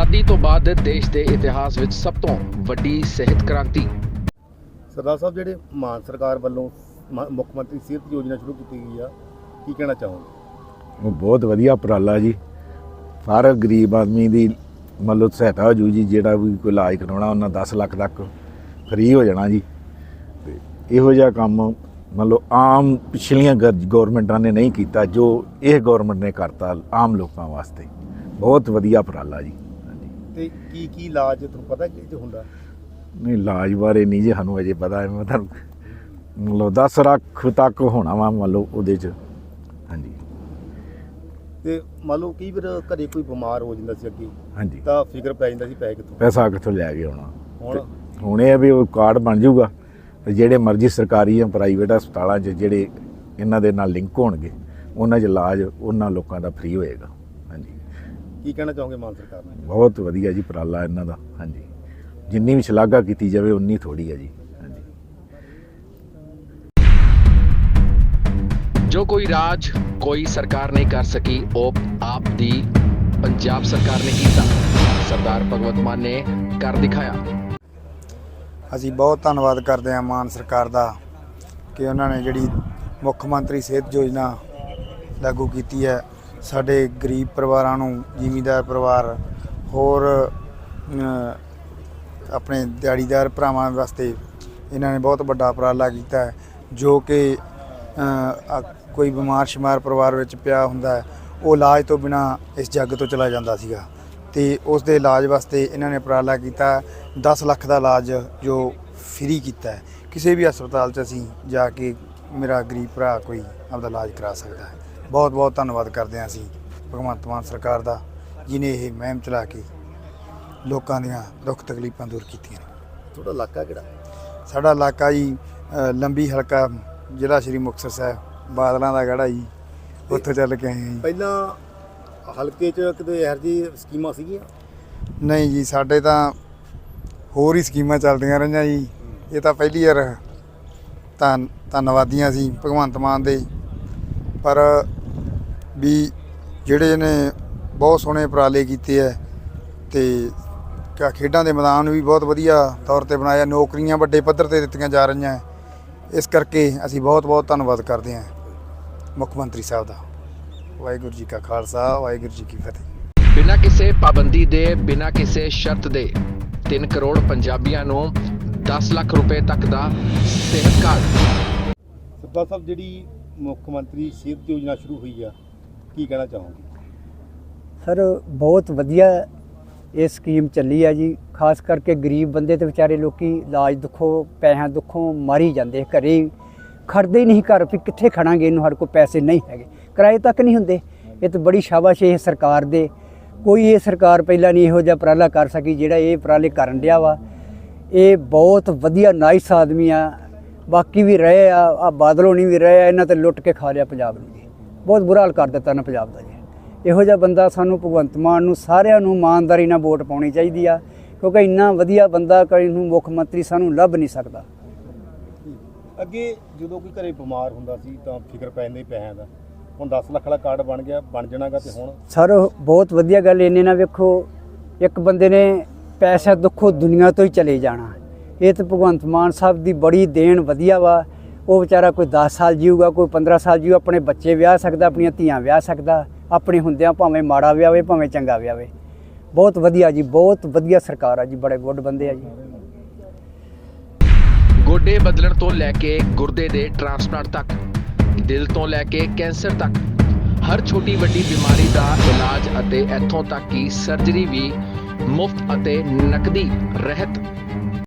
ਆਜ਼ਾਦੀ ਤੋਂ ਬਾਅਦ ਦੇਸ਼ ਦੇ ਇਤਿਹਾਸ ਵਿੱਚ ਸਭ ਤੋਂ ਵੱਡੀ ਸਿਹਤ ਕ੍ਰਾਂਤੀ। ਸਰਦਾਰ ਸਾਹਿਬ ਜਿਹੜੇ ਮਾਨ ਸਰਕਾਰ ਵੱਲੋਂ ਮ- ਮੁੱਖ ਮੰਤਰੀ ਸਿਹਤ ਯੋਜਨਾ ਸ਼ੁਰੂ ਕੀਤੀ ਗਈ ਆ ਕੀ ਕਹਿਣਾ ਚਾਹੋਗੇ? ਉਹ ਬਹੁਤ ਵਧੀਆ ਉਪਰਾਲਾ ਜੀ। ਹਰ ਗਰੀਬ ਆਦਮੀ ਦੀ ਮੰਨ ਲਓ ਸਹਾਇਤਾ ਹੋ ਜੂ ਜੀ ਜਿਹੜਾ ਵੀ ਕੋਈ ਇਲਾਜ ਕਰਾਉਣਾ ਉਹਨਾਂ 10 ਲੱਖ ਤੱਕ ਫ੍ਰੀ ਹੋ ਜਾਣਾ ਜੀ। ਤੇ ਇਹੋ ਜਿਹਾ ਕੰਮ ਮੰਨ ਲਓ ਆਮ ਪਿਛਲੀਆਂ ਗਵਰਨਮੈਂਟਾਂ ਨੇ ਨਹੀਂ ਕੀਤਾ ਜੋ ਇਹ ਗਵਰਨਮੈਂਟ ਨੇ ਕਰਤਾ ਆਮ ਲੋਕਾਂ ਵਾਸਤੇ। ਬਹੁਤ ਵਧੀਆ ਉਪਰਾਲਾ ਜੀ। ਤੇ ਕੀ ਕੀ ਇਲਾਜ ਤੁਹਾਨੂੰ ਪਤਾ ਕਿ ਇਹ ਹੁੰਦਾ? ਨਹੀਂ ਇਲਾਜ ਬਾਰੇ ਨਹੀਂ ਜੀ ਸਾਨੂੰ ਅਜੇ ਪਤਾ ਮੈਂ ਤੁਹਾਨੂੰ ਮੰਨ ਲਓ 10 ਲੱਖ ਤੱਕ ਹੋਣਾ ਵਾ ਮੰਨ ਲਓ ਉਹਦੇ ਚ। ਹਾਂਜੀ। ਤੇ ਮੰਨ ਲਓ ਕਈ ਵਾਰ ਘਰੇ ਕੋਈ ਬਿਮਾਰ ਹੋ ਜਾਂਦਾ ਸੀ ਅੱਗੇ ਹਾਂਜੀ। ਤਾਂ ਫਿਕਰ ਪੈ ਜਾਂਦਾ ਸੀ ਪੈ ਕਿੱਥੋਂ? ਪੈਸਾ ਕਿੱਥੋਂ ਲੈ ਕੇ ਆਉਣਾ? ਹੁਣ? ਹੁਣ ਇਹ ਆ ਵੀ ਉਹ ਕਾਰਡ ਬਣ ਜਾਊਗਾ ਤੇ ਜਿਹੜੇ ਮਰਜ਼ੀ ਸਰਕਾਰੀ ਜਾਂ ਪ੍ਰਾਈਵੇਟ ਹਸਪਤਾਲਾਂ 'ਚ ਜਿਹੜੇ ਇਹਨਾਂ ਦੇ ਨਾਲ ਲਿੰਕ ਹੋਣਗੇ ਉਹਨਾਂ 'ਚ ਇਲਾਜ ਉਹਨਾਂ ਲੋਕਾਂ ਦਾ ਫ੍ਰੀ ਹੋਏਗਾ। ਕੀ ਕਹਿਣਾ ਚਾਹੋਗੇ ਮਾਨ ਸਰਕਾਰ ਨੂੰ ਬਹੁਤ ਵਧੀਆ ਜੀ ਉਪਰਾਲਾ ਇਹਨਾਂ ਦਾ ਹਾਂਜੀ। ਜਿੰਨੀ ਵੀ ਸ਼ਲਾਘਾ ਕੀਤੀ ਜਾਵੇ ਉਨੀ ਥੋੜੀ ਹੈ ਜੀ ਹਾਂਜੀ। ਜੋ ਕੋਈ ਰਾਜ ਕੋਈ ਸਰਕਾਰ ਨਹੀਂ ਕਰ ਸਕੀ ਉਹ ਆਪ ਦੀ ਪੰਜਾਬ ਸਰਕਾਰ ਨੇ ਕੀਤਾ। ਸਰਦਾਰ ਭਗਵੰਤ ਮਾਨ ਨੇ ਕਰ ਦਿਖਾਇਆ। ਅਸੀਂ ਬਹੁਤ ਧੰਨਵਾਦ ਕਰਦੇ ਹਾਂ ਮਾਨ ਸਰਕਾਰ ਦਾ ਕਿ ਉਹਨਾਂ ਨੇ ਜਿਹੜੀ ਮੁੱਖ ਮੰਤਰੀ ਸਿਹਤ ਯੋਜਨਾ ਲਾਗੂ ਕੀਤੀ ਹੈ। ਸਾਡੇ ਗਰੀਬ ਪਰਿਵਾਰਾਂ ਨੂੰ, ਜ਼ਿਮੀਂਦਾਰ ਪਰਿਵਾਰ, ਹੋਰ ਆਪਣੇ ਦਿਹਾੜੀਦਾਰ ਭਰਾਵਾਂ ਵਾਸਤੇ ਇਹਨਾਂ ਨੇ ਬਹੁਤ ਵੱਡਾ ਉਪਰਾਲਾ ਕੀਤਾ ਹੈ, ਜੋ ਕਿ ਕੋਈ ਬਿਮਾਰ ਸ਼ਿਮਾਰ ਪਰਿਵਾਰ ਵਿੱਚ ਪਿਆ ਹੁੰਦਾ ਹੈ, ਉਹ ਇਲਾਜ ਤੋਂ ਬਿਨਾ ਇਸ ਜੱਗ ਤੋਂ ਚਲਾ ਜਾਂਦਾ ਸੀਗਾ। ਤੇ ਉਸ ਦੇ ਇਲਾਜ ਵਾਸਤੇ ਇਹਨਾਂ ਨੇ ਉਪਰਾਲਾ ਕੀਤਾ 10 ਲੱਖ ਦਾ ਇਲਾਜ ਜੋ ਫ੍ਰੀ ਕੀਤਾ ਹੈ। ਕਿਸੇ ਵੀ ਹਸਪਤਾਲ 'ਚ ਅਸੀਂ ਜਾ ਕੇ ਮੇਰਾ ਗਰੀਬ ਭਰਾ ਕੋਈ ਆਪਦਾ ਇਲਾਜ ਕਰਾ ਸਕਦਾ ਹੈ। ਬਹੁਤ ਬਹੁਤ ਧੰਨਵਾਦ ਕਰਦੇ ਹਾਂ ਅਸੀਂ ਭਗਵੰਤ ਮਾਨ ਸਰਕਾਰ ਦਾ ਜਿਨੇ ਇਹ ਮੁਹਿੰਮ ਚਲਾ ਕੇ ਲੋਕਾਂ ਦੀਆਂ ਦੁੱਖ ਤਕਲੀਫਾਂ ਦੂਰ ਕੀਤੀਆਂ ਨੇ। ਤੁਹਾਡਾ ਇਲਾਕਾ ਕਿਹੜਾ? ਸਾਡਾ ਇਲਾਕਾ ਜੀ ਅ, ਲੰਬੀ ਹਲਕਾ ਜ਼ਿਲ੍ਹਾ ਸ਼੍ਰੀ ਮੁਕਤਸਰ ਸਾਹਿਬ ਬਾਦਲਾਂ ਦਾ ਗੜਾ ਜੀ ਉੱਥੋਂ ਚੱਲ ਕੇ ਆਏ ਹਾਂ ਜੀ। ਪਹਿਲਾਂ ਹਲਕੇ 'ਚ ਕਿਤੇ ਇਹੋ ਜਿਹੀ ਸਕੀਮਾਂ ਸੀਗੀਆਂ? ਨਹੀਂ ਜੀ ਸਾਡੇ ਤਾਂ ਹੋਰ ਹੀ ਸਕੀਮਾਂ ਚੱਲਦੀਆਂ ਰਹੀਆਂ ਜੀ। ਇਹ ਤਾਂ ਪਹਿਲੀ ਵਾਰ ਤਾਂ ਧੰਨਵਾਦੀਆਂ ਸੀ ਭਗਵੰਤ ਮਾਨ ਦੇ। ਪਰ ਵੀ ਜਿਹੜੇ ਨੇ ਬਹੁਤ ਸੋਹਣੇ ਉਪਰਾਲੇ ਕੀਤੇ ਐ ਤੇ ਕਾ ਖੇਡਾਂ ਦੇ ਮੈਦਾਨ ਵੀ ਬਹੁਤ ਵਧੀਆ ਤੌਰ ਤੇ ਬਣਾਇਆ ਨੌਕਰੀਆਂ ਵੱਡੇ ਪੱਧਰ ਤੇ ਦਿੱਤੀਆਂ ਜਾ ਰਹੀਆਂ। ਇਸ ਕਰਕੇ ਅਸੀਂ ਬਹੁਤ ਬਹੁਤ ਧੰਨਵਾਦ ਕਰਦੇ ਹਾਂ ਮੁੱਖ ਮੰਤਰੀ ਸਾਹਿਬ ਦਾ। ਵਾਹਿਗੁਰੂ ਜੀ ਕਾ ਖਾਲਸਾ ਵਾਹਿਗੁਰੂ ਜੀ ਕੀ ਫਤਿਹ। ਬਿਨਾਂ ਕਿਸੇ ਪਾਬੰਦੀ ਦੇ ਬਿਨਾਂ ਕਿਸੇ ਸ਼ਰਤ ਦੇ 3 ਕਰੋੜ ਪੰਜਾਬੀਆਂ ਨੂੰ 10 ਲੱਖ ਰੁਪਏ ਤੱਕ ਦਾ ਸਿਹਤ ਕਾਰਡ। ਸਰਦਾਰ ਸਾਹਿਬ ਜਿਹੜੀ ਮੁੱਖ ਮੰਤਰੀ ਸਿਹਤ ਯੋਜਨਾ ਸ਼ੁਰੂ ਹੋਈ ਆ ਕੀ ਕਹਿਣਾ ਚਾਹੋਗੇ? ਸਰ, ਬਹੁਤ ਵਧੀਆ ਇਹ ਸਕੀਮ ਚੱਲੀ ਆ ਜੀ। ਖਾਸ ਕਰਕੇ ਗਰੀਬ ਬੰਦੇ ਤੇ ਵਿਚਾਰੇ ਲੋਕੀ ਇਲਾਜ ਦੁੱਖੋਂ, ਪੈਸਿਆਂ ਦੁੱਖੋਂ ਮਾਰੀ ਜਾਂਦੇ ਘਰੇ ਹੀ ਖੜਦੇ ਹੀ ਨਹੀਂ ਘਰ, ਵੀ ਕਿੱਥੇ ਖੜਾਂਗੇ? ਇਹਨੂੰ ਸਾਡੇ ਕੋਲ ਪੈਸੇ ਨਹੀਂ ਹੈਗੇ। ਕਿਰਾਏ ਤੱਕ ਨਹੀਂ ਹੁੰਦੇ। ਇਹ ਤਾਂ ਬੜੀ ਸ਼ਾਬਾਸ਼ ਇਹ ਸਰਕਾਰ ਦੇ। ਕੋਈ ਇਹ ਸਰਕਾਰ ਪਹਿਲਾਂ ਨਹੀਂ ਇਹੋ ਜਿਹਾ ਉਪਰਾਲਾ ਕਰ ਸਕੀ ਜਿਹੜਾ ਇਹ ਉਪਰਾਲੇ ਕਰਨ ਡਿਆ ਵਾ। ਇਹ ਬਹੁਤ ਵਧੀਆ ਨਾਈਸ ਆਦਮੀ ਆ। ਬਾਕੀ ਵੀ ਰਹੇ ਆ ਆ ਬਾਦਲੋਂ ਨਹੀਂ ਵੀ ਰਹੇ ਆ, ਇਹਨਾਂ ਤੇ ਲੁੱਟ ਕੇ ਖਾ ਲਿਆ ਪੰਜਾਬ ਨੂੰ ਜੀ। ਬਹੁਤ ਬੁਰਾ ਹਾਲ ਕਰ ਦਿੱਤਾ ਨਾ ਪੰਜਾਬ ਦਾ ਜੀ। ਇਹੋ ਜਿਹਾ ਬੰਦਾ ਸਾਨੂੰ ਭਗਵੰਤ ਮਾਨ ਨੂੰ ਸਾਰਿਆਂ ਨੂੰ ਇਮਾਨਦਾਰੀ ਨਾਲ ਵੋਟ ਪਾਉਣੀ ਚਾਹੀਦੀ ਆ ਕਿਉਂਕਿ ਇੰਨਾ ਵਧੀਆ ਬੰਦਾ ਕੋਈ ਨੂੰ ਮੁੱਖ ਮੰਤਰੀ ਸਾਨੂੰ ਲੱਭ ਨਹੀਂ ਸਕਦਾ। ਅੱਗੇ ਜਦੋਂ ਕੋਈ ਘਰੇ ਬਿਮਾਰ ਹੁੰਦਾ ਸੀ ਤਾਂ ਫਿਕਰ ਪੈ ਜਾਂਦੀ ਪੈਸਿਆਂ ਦਾ ਹੁਣ 10 ਲੱਖ ਦਾ ਕਾਰਡ ਬਣ ਗਿਆ ਬਣ ਜਾਣਾਗਾ ਤੇ ਹੁਣ? ਸਰ ਬਹੁਤ ਵਧੀਆ ਗੱਲ ਇਹਨੇ ਨਾ ਵੇਖੋ ਇੱਕ ਬੰਦੇ ਨੇ ਪੈਸਾ ਦੁੱਖੋਂ ਦੁਨੀਆ ਤੋਂ ਹੀ ਚਲੇ ਜਾਣਾ। ਇਹ ਤਾਂ ਭਗਵੰਤ ਮਾਨ ਸਾਹਿਬ ਦੀ ਬੜੀ ਦੇਣ ਵਧੀਆ ਵਾ। ਉਹ ਵਿਚਾਰਾ ਕੋਈ 10 ਸਾਲ ਜੀਊਗਾ, ਕੋਈ 15 ਸਾਲ ਜੀਊ, ਆਪਣੇ ਬੱਚੇ ਵਿਆਹ ਸਕਦਾ, ਆਪਣੀਆਂ ਧੀਆਂ ਵਿਆਹ ਸਕਦਾ, ਆਪਣੇ ਹੁੰਦਿਆਂ ਭਾਵੇਂ ਮਾੜਾ ਵਿਆਹਵੇ, ਭਾਵੇਂ ਚੰਗਾ ਵਿਆਵੇ ਬਹੁਤ ਵਧੀਆ ਜੀ, ਬਹੁਤ ਵਧੀਆ ਸਰਕਾਰ ਆ ਜੀ, ਬੜੇ ਗੁੱਡ ਬੰਦੇ ਆ ਜੀ। ਗੋਡੇ ਬਦਲਣ ਤੋਂ ਲੈ ਕੇ ਗੁਰਦੇ ਦੇ ਟ੍ਰਾਂਸਪਲਾਂਟ ਤੱਕ, ਦਿਲ ਤੋਂ ਲੈ ਕੇ ਕੈਂਸਰ ਤੱਕ, ਹਰ ਛੋਟੀ ਵੱਡੀ ਬਿਮਾਰੀ ਦਾ ਇਲਾਜ ਅਤੇ ਇੱਥੋਂ ਤੱਕ ਕਿ ਸਰਜਰੀ ਵੀ ਮੁਫਤ ਅਤੇ ਨਕਦੀ ਰਹਿਤ